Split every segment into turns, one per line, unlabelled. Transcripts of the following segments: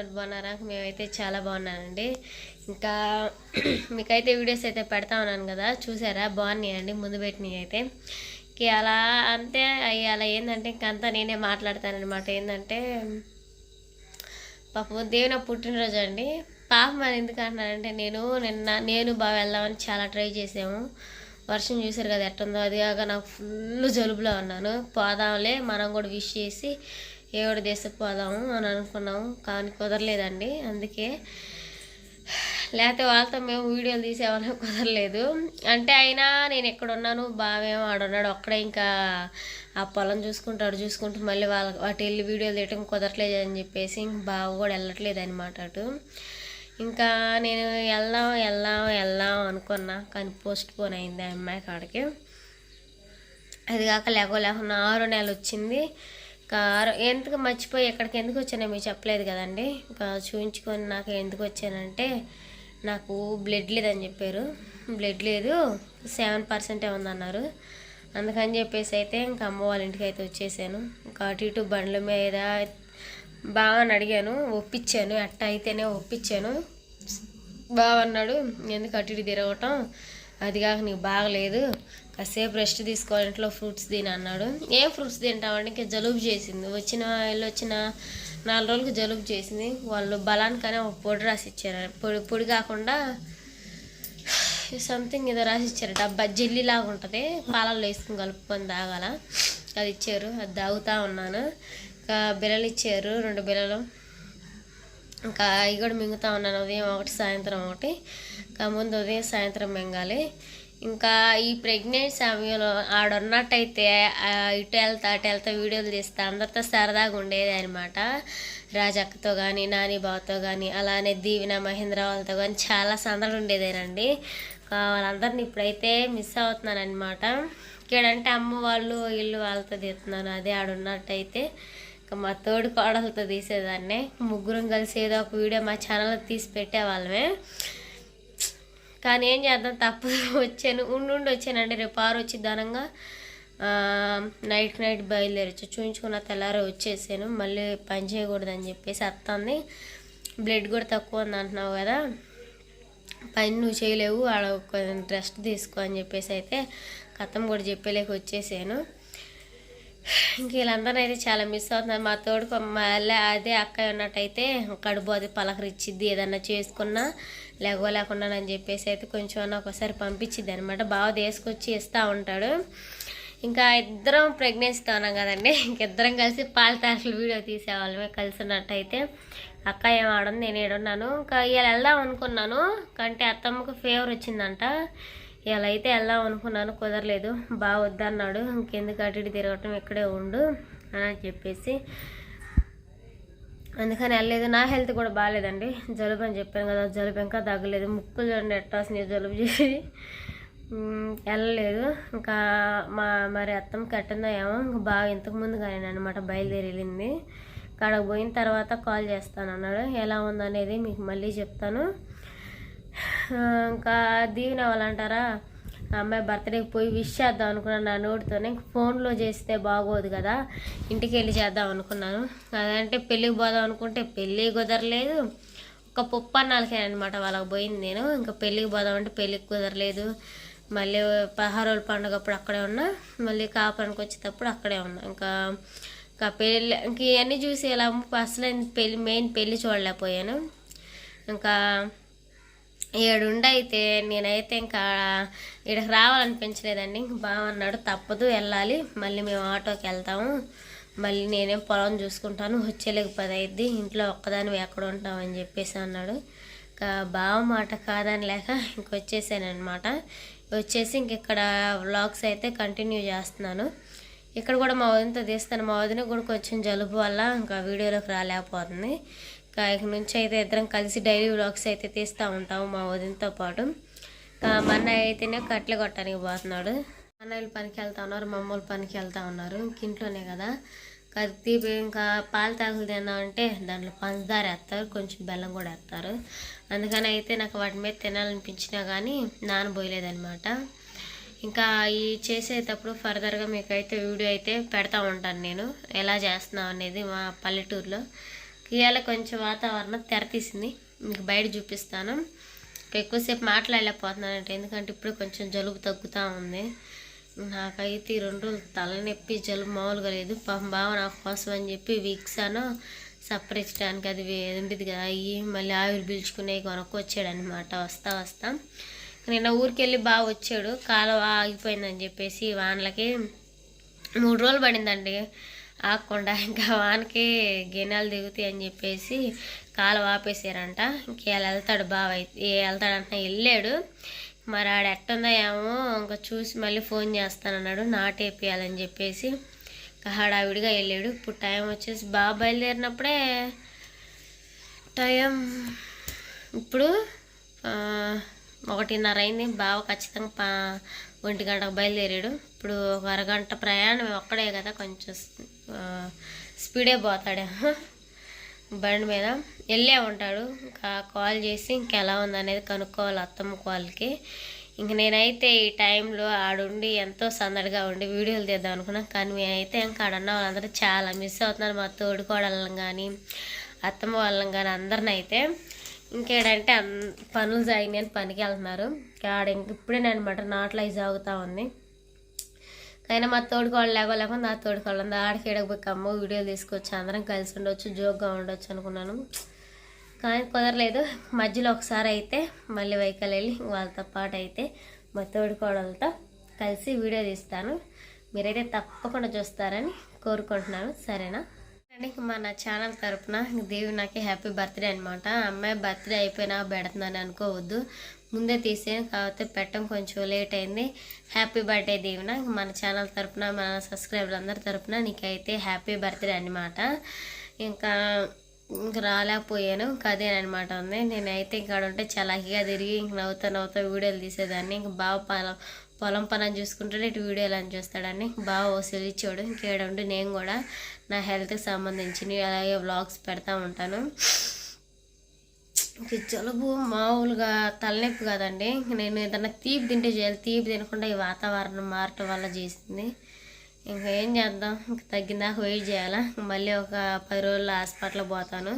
అందరు బాగున్నారా? మేమైతే చాలా బాగున్నానండి. ఇంకా మీకైతే వీడియోస్ అయితే పెడతా ఉన్నాను కదా చూసారా? బాగున్నాయండి ముందు పెట్టినవి అయితే. ఇంక అలా అంతే అవి అలా ఏంటంటే ఇంకంతా నేనే మాట్లాడతానమాట ఏంటంటే పాపం దేవుని పుట్టినరోజు అండి. పాపం మరి ఎందుకు అంటున్నానంటే నేను నిన్న నేను బాగా వెళ్దామని చాలా ట్రై చేసాము వర్షం చూసారు కదా ఎట్టుందో అది కాక నాకు ఫుల్ జలుబులో ఉన్నాను. పోదాంలే మనం కూడా విష్ చేసి ఏడు దేశకు పోదాము అని అనుకున్నాము కానీ కుదరలేదండి. అందుకే లేకపోతే వాళ్ళతో మేము వీడియోలు తీసేవాళ్ళం కుదరలేదు. అంటే అయినా నేను ఎక్కడున్నాను బావేమో ఆడున్నాడు ఒక్కడే ఇంకా ఆ పొలం చూసుకుంటాడు చూసుకుంటూ మళ్ళీ వాళ్ళ వాటి వెళ్ళి వీడియోలు తీయటం కుదరట్లేదు అని చెప్పేసి బావ కూడా వెళ్ళట్లేదు అనమాట అటు. ఇంకా నేను వెళ్దాం వెళ్దాం వెళ్దాం అనుకున్నా కానీ పోస్ట్ పోన్ అయింది ఆ అమ్మాయి కాడికి. అది కాక లేకో లేకుండా ఆరో నెలలు వచ్చింది. కారు ఎందుకు మర్చిపోయి ఎక్కడికి ఎందుకు వచ్చానో మీరు చెప్పలేదు కదండి. ఇంకా చూపించుకొని నాకు ఎందుకు వచ్చానంటే నాకు బ్లడ్ లేదని చెప్పారు. బ్లడ్ లేదు సెవెన్ పర్సెంటే ఉందన్నారు. అందుకని చెప్పేసి అయితే ఇంకా అమ్మ వాళ్ళ ఇంటికి అయితే వచ్చేసాను. ఇంకా అటు ఇటు బండ్ల మీద బాగా అడిగాను ఒప్పించాను. అట్ట అయితేనే ఒప్పించాను. బాగా అన్నాడు ఎందుకు అటు ఇటు తిరగటం? అది కాక నీకు బాగలేదు. కాసేపు రెస్ట్ తీసుకోవాలి ఇంట్లో ఫ్రూట్స్ తిని అన్నాడు. ఏం ఫ్రూట్స్ తింటామంటే ఇంకా జలుబు చేసింది. వచ్చిన వీళ్ళు వచ్చిన నాలుగు రోజులకు జలుబు చేసింది. వాళ్ళు బలానికనే ఒక పొడి రాసి ఇచ్చారు పొడి పొడి కాకుండా సంథింగ్ ఏదో రాసి ఇచ్చారు డబ్బా జెల్లీ లాగా ఉంటుంది. పాలల్లో వేసుకుని కలుపుకొని తాగాల. అది ఇచ్చారు. అది తాగుతా ఉన్నాను. ఇంకా బిల్లలు ఇచ్చారు రెండు బిల్లలు ఇంకా అవి కూడా మింగుతూ ఉన్నాను. ఉదయం ఒకటి సాయంత్రం ఒకటి. ఇంకా ముందు ఉదయం సాయంత్రం మింగాలి. ఇంకా ఈ ప్రెగ్నెంట్ సమయంలో ఆడున్నట్టయితే ఇటు వెళ్తా అటు వెళ్తా వీడియోలు తీస్తా అందరితో సరదాగా ఉండేది అనమాట రాజక్కతో కానీ నాని బావతో కానీ అలానే దీవెన మహేంద్ర వాళ్ళతో కానీ చాలా సందడి ఉండేదేనండి వాళ్ళందరిని ఇప్పుడైతే మిస్ అవుతున్నాను అనమాట ఇక్కడంటే అమ్మ వాళ్ళు ఇల్లు వాళ్ళతో తీస్తున్నాను అదే ఆడున్నట్టయితే ఇంకా మా తోడు కోడలతో తీసేదాన్ని. ముగ్గురం కలిసి ఏదో ఒక వీడియో మా ఛానల్లో తీసి పెట్టేవాళ్ళమే. కానీ ఏం చేద్దాం తప్పదు వచ్చాను ఉండి వచ్చానండి. రేపు ఆరు వచ్చి ధనంగా నైట్ నైట్ బయలుదేరచ్చు చూయించుకున్న తెల్లారి వచ్చేసాను. మళ్ళీ పని చేయకూడదని చెప్పేసి అత్తంది. బ్లడ్ కూడా తక్కువ ఉంది అంటున్నావు కదా. పని నువ్వు చేయలేవు ఆడ కొంచెం రెస్ట్ తీసుకో అని చెప్పేసి అయితే కథం కూడా చెప్పలేక వచ్చేసాను. వీళ్ళందరూ అయితే చాలా మిస్ అవుతున్నారు. మా తోడు మళ్ళీ అదే అక్క ఉన్నట్టయితే కడుపు అది పలకరిచ్చిద్ది ఏదన్నా చేసుకున్నా లేకో లేకుండా అని చెప్పేసి అయితే కొంచెం అన్న ఒకసారి పంపించిద్ది అనమాట బాగా తీసుకొచ్చి ఇస్తూ ఉంటాడు. ఇంకా ఇద్దరం ప్రెగ్నెన్సీతో ఉన్నాం కదండి. ఇంకిద్దరం కలిసి పాల తారలు వీడియో తీసేవాళ్ళమే కలిసి ఉన్నట్టయితే అక్క ఏం నేను ఏడున్నాను. ఇంకా ఇలా వెళ్దాం అనుకున్నాను. కంటే అత్తమ్మకు ఫేవర్ వచ్చిందంట. ఇలా అయితే వెళ్దాం అనుకున్నాను కుదరలేదు. బాగా వద్దన్నాడు. ఇంకెందుకు అటు ఇటు తిరగటం ఇక్కడే ఉండు అని చెప్పేసి అందుకని వెళ్ళలేదు. నా హెల్త్ కూడా బాగాలేదండి. జలుబు అని చెప్పాను కదా జలుబు ఇంకా తగ్గలేదు. ముక్కులు చూడండి ఎట్టాల్సిన జలుబు చేసి. వెళ్ళలేదు. ఇంకా మా మరి అత్తం కట్టిందో ఏమో ఇంకా బాగా ఇంతకు ముందు కానీ అనమాట బయలుదేరి వెళ్ళింది. అక్కడికి పోయిన తర్వాత కాల్ చేస్తాను అన్నాడు ఎలా ఉందనేది మీకు మళ్ళీ చెప్తాను. ఇంకా దీవెన వాళ్ళంటారా? అమ్మాయి బర్త్డేకి పోయి విష్ చేద్దాం అనుకున్నాను నా నోటితోనే. ఫోన్లో చేస్తే బాగోదు కదా. ఇంటికి వెళ్ళి చేద్దాం అనుకున్నాను. అదంటే పెళ్ళికి పోదాం అనుకుంటే పెళ్ళి కుదరలేదు. ఒక పుప్పన్నాలకే అనమాట వాళ్ళకి పోయింది నేను. ఇంకా పెళ్ళికి పోదాం అంటే పెళ్ళికి కుదరలేదు. మళ్ళీ పదహారు రోజుల పండుగ అప్పుడు అక్కడే ఉన్నా. మళ్ళీ కాపురానికి వచ్చేటప్పుడు అక్కడే ఉన్నా. ఇంకా ఇంకా పెళ్ళి ఇంక ఇవన్నీ చూసి ఇలా అసలు పెళ్ళి మెయిన్ పెళ్ళి చూడలేకపోయాను. ఇంకా ఏడుండైతే నేనైతే ఇంకా ఇక్కడికి రావాలనిపించలేదండి. ఇంక బావ అన్నాడు తప్పదు వెళ్ళాలి. మళ్ళీ మేము ఆటోకి వెళ్తాము. మళ్ళీ నేనేం పొలం చూసుకుంటాను. వచ్చేలేక పది అయిద్ది. ఇంట్లో ఒక్కదాని ఎక్కడ ఉంటాం అని చెప్పేసి అన్నాడు. ఇంకా బావ మాట కాదని లేక ఇంకొచ్చేసానమాట వచ్చేసి ఇంక ఇక్కడ వ్లాగ్స్ అయితే కంటిన్యూ చేస్తున్నాను. ఇక్కడ కూడా మా వదినతో తీస్తాను. మా వదిన కూడా కొంచెం జలుబు వల్ల ఇంకా వీడియోలోకి రాలేకపోతుంది. ఇంకా ఇక నుంచి అయితే ఇద్దరం కలిసి డైలీ వ్లాగ్స్ అయితే తీస్తూ ఉంటాము మా వదినతో పాటు. ఇంకా అయితేనే కట్టెలు కొట్టడానికి పోతున్నాడు. అన్నయ్యలు పనికి వెళ్తా ఉన్నారు మమ్మల్ని పనికి వెళ్తా ఉన్నారు ఇంట్లోనే కదా. కత్తి ఇంకా పాలు తాగులు తిన్నామంటే దాంట్లో పంచదార వేస్తారు కొంచెం బెల్లం కూడా వేస్తారు. అందుకని అయితే నాకు వాటి మీద తినాలనిపించినా కానీ నానబోయలేదనమాట ఇంకా ఈ చేసేటప్పుడు ఫర్దర్గా మీకు అయితే వీడియో అయితే పెడతా ఉంటాను నేను. ఎలా చేస్తున్నాం అనేది మా పల్లెటూరులో. ఇవాళ కొంచెం వాతావరణం తెరతీసింది. మీకు బయట చూపిస్తాను. ఎక్కువసేపు ఎక్కువసేపు మాట్లాడలేకపోతున్నానంటే. ఎందుకంటే ఇప్పుడు కొంచెం జలుబు తగ్గుతూ ఉంది. నాకైతే ఈ రెండు రోజులు తలనొప్పి జలుబు మామూలుగా లేదు. పాపం బావ నా కోసం అని చెప్పి వీక్సాను సపరించడానికి అది వే- కదా అయ్యి మళ్ళీ ఆవిరి పీల్చుకునే కొనుక్కొచ్చాడు వస్తా వస్తా. నిన్న ఊరికి వెళ్ళి బాగా వచ్చాడు. కాలువ ఆగిపోయిందని చెప్పేసి వానలకి మూడు రోజులు పడిందండి. ఆగకుండా ఇంకా వానకి గిన్నెలు దిగుతాయి అని చెప్పేసి కాలు ఆపేసారంట ఇంకేళ్ళు వెళ్తాడు బావ. అయితే ఏ వెళ్తాడంట వెళ్ళాడు. మరి ఆడ ఎట్టుందో ఏమో ఇంకా చూసి మళ్ళీ ఫోన్ చేస్తానన్నాడు. నాటేపియాలని చెప్పేసి హడావిడిగా వెళ్ళాడు. ఇప్పుడు టైం వచ్చేసి బాగా బయలుదేరినప్పుడే టైం ఇప్పుడు ఒకటిన్నర అయింది. బావ ఖచ్చితంగా పా ఒంటి గంటకు బయలుదేరాడు. ఇప్పుడు ఒక అరగంట ప్రయాణం ఒక్కడే కదా కొంచెం వస్తుంది స్పీడే పోతాడు. బండి మీద వెళ్ళే ఉంటాడు. ఇంకా కాల్ చేసి ఇంకెలా ఉందనేది కనుక్కోవాలి అత్తమ్మ కాల్కి. ఇంక నేనైతే ఈ టైంలో ఆడుండి ఎంతో సందడిగా ఉండి వీడియోలు తీద్దాం అనుకున్నాను కానీ మేమైతే ఇంకా ఆడన్న వాళ్ళందరూ చాలా మిస్ అవుతున్నారు మా తోడుకోడళ్ళని కానీ అత్తమ్మ వాళ్ళని కానీ అందరిని అయితే. ఇంకేడంటే అన్ పనులు సాగినాయి అని పనికి వెళ్తున్నారు. ఇంకా ఆడ ఇంక ఇప్పుడే అనమాట నాట్లు అయి సాగుతూ ఉంది. అయినా మా తోడుకోళ్ళు లేకో లేకుండా నా తోడుకోళ్ళు ఉంది? ఆడికి ఎడకపోయి అమ్మ వీడియోలు తీసుకొచ్చి అందరం కలిసి ఉండొచ్చు జోక్గా ఉండొచ్చు అనుకున్నాను. కానీ కుదరలేదు. మధ్యలో ఒకసారి అయితే మళ్ళీ వెహికల్ వెళ్ళి వాళ్ళతో పాటు అయితే మా తోడుకోడలతో కలిసి వీడియో తీస్తాను. మీరైతే తప్పకుండా చూస్తారని కోరుకుంటున్నాను. సరేనా? అండి మన ఛానల్ తరపున దేవి నాకే హ్యాపీ బర్త్డే అనమాట అమ్మాయి బర్త్డే అయిపోయినా పెడుతుందని అనుకోవద్దు. ముందే తీసాను కాకపోతే పెట్టడం కొంచెం లేట్ అయింది. హ్యాపీ బర్త్డే దీవెన మన ఛానల్ తరపున మన సబ్స్క్రైబర్ అందరి తరఫున నీకైతే హ్యాపీ బర్త్డే అనమాట ఇంకా ఇంకా రాలేకపోయాను. ఇంకా అదేనమాట ఉంది. నేనైతే ఇక్కడ ఉంటే చలాకీగా తిరిగి ఇంక నవ్వుతా నవ్వుతా వీడియోలు తీసేదాన్ని. ఇంక బాగా పొలం పొలం పని చూసుకుంటే ఇటు వీడియోలు అని చూస్తాడని. బాగా వసూలు ఇచ్చాడు. ఇంకేడ నేను కూడా నా హెల్త్కి సంబంధించినవి అలాగే వ్లాగ్స్ పెడతా ఉంటాను. నాకు జలుబు మామూలుగా తలనొప్పి కాదండి. నేను ఏదన్నా తీపి తింటే చేయాలి. తీపి తినకుండా ఈ వాతావరణం మారటం వల్ల చేసింది. ఇంకా ఏం చేద్దాం? ఇంక తగ్గిందాక వెయిట్ చేయాలా? మళ్ళీ ఒక పది రోజులు హాస్పిటల్ పోతాను.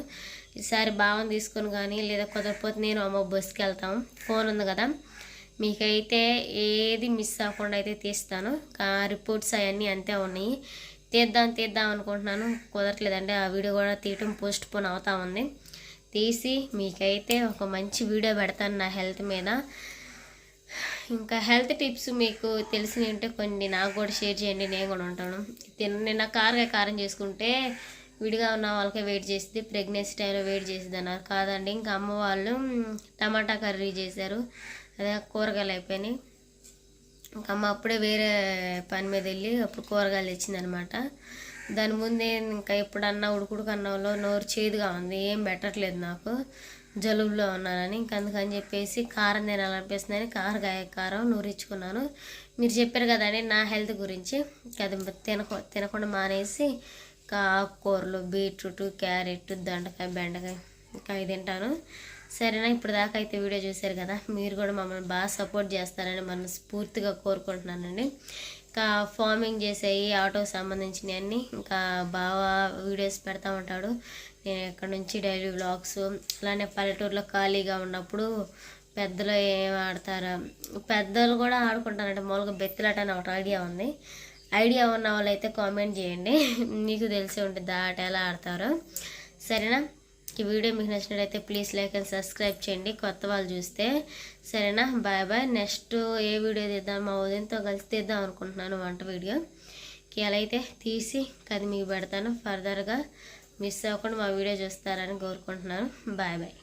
ఈసారి భావం తీసుకొని కానీ లేదా కుదరపోతే నేను అమ్మ బస్సుకి వెళ్తాం. ఫోన్ ఉంది కదా. మీకైతే ఏది మిస్ అవ్వకుండా అయితే తీస్తాను. రిపోర్ట్స్ అవన్నీ అంతే ఉన్నాయి. తీద్దాం తీద్దాం అనుకుంటున్నాను. కుదరట్లేదండి. ఆ వీడియో కూడా తీయటం పోస్ట్ పోన్ అవుతా ఉంది. తీసి మీకైతే ఒక మంచి వీడియో పెడతాను నా హెల్త్ మీద. ఇంకా హెల్త్ టిప్స్ మీకు తెలిసినవి ఉంటే కొన్ని నాకు కూడా షేర్ చేయండి నేను కూడా ఉంటాను. నిన్న కారుగా కారం చేసుకుంటే విడిగా ఉన్న వాళ్ళకే వెయిట్ చేసింది ప్రెగ్నెన్సీ టైంలో వెయిట్ చేసింది అన్నారు. కాదండి ఇంకా అమ్మ వాళ్ళు టమాటా కర్రీ చేశారు. అదే కూరగాయలు అయిపోయినాయి. ఇంకా అమ్మ అప్పుడే వేరే పని మీద వెళ్ళి అప్పుడు కూరగాయలు తెచ్చిందనమాట దాని ముందే ఇంకా ఎప్పుడన్నా ఉడుకుడుకు అన్నంలో నోరు చేదుగా ఉంది ఏం పెట్టట్లేదు నాకు. జలుబులో ఉన్నానని ఇంక అందుకని చెప్పేసి కారం తినాలనిపిస్తుందని కారకాయ కారం నూరించుకున్నాను. మీరు చెప్పారు కదండి నా హెల్త్ గురించి. అది తినక తినకుండా మానేసి ఇంకా ఆకుకూరలు బీట్రూట్ క్యారెట్ దండకాయ బెండకాయ ఇంకా అవి తింటాను. సరేనా? ఇప్పుడు దాకా అయితే వీడియో చూశారు కదా మీరు కూడా మమ్మల్ని బాగా సపోర్ట్ చేస్తారని మనస్ఫూర్తిగా కోరుకుంటున్నానండి. ఇంకా ఫార్మింగ్ చేసేవి ఆటోకి సంబంధించినవి అన్నీ. ఇంకా బాగా వీడియోస్ పెడతా ఉంటాడు. నేను ఎక్కడి నుంచి డైలీ వ్లాగ్స్. అలానే పల్లెటూరులో ఖాళీగా ఉన్నప్పుడు పెద్దలు ఏం ఆడతారా? పెద్దలు కూడా ఆడుకుంటారంటే మామూలుగా బెత్తులాట అని ఒకటి ఐడియా ఉంది. ఐడియా ఉన్న వాళ్ళు అయితే కామెంట్ చేయండి. మీకు తెలిసి ఉంటుంది ఆట ఎలా ఆడతారో. సరేనా? ఈ వీడియో మీకు నచ్చినట్లయితే ప్లీజ్ లైక్ అండ్ సబ్స్క్రైబ్ చేయండి. కొత్త వాళ్ళు చూస్తే సరేనా? Bye bye. నెక్స్ట్ ఏ వీడియో తీద్దాం? మా ఉదయంతో కలిసి తీద్దాం అనుకుంటున్నాను వంట వీడియో. ఎలా అయితే తీసి అది మీకు పెడతాను ఫర్దర్గా మిస్ అవ్వకుండా మా వీడియో చూస్తారని కోరుకుంటున్నాను. Bye bye.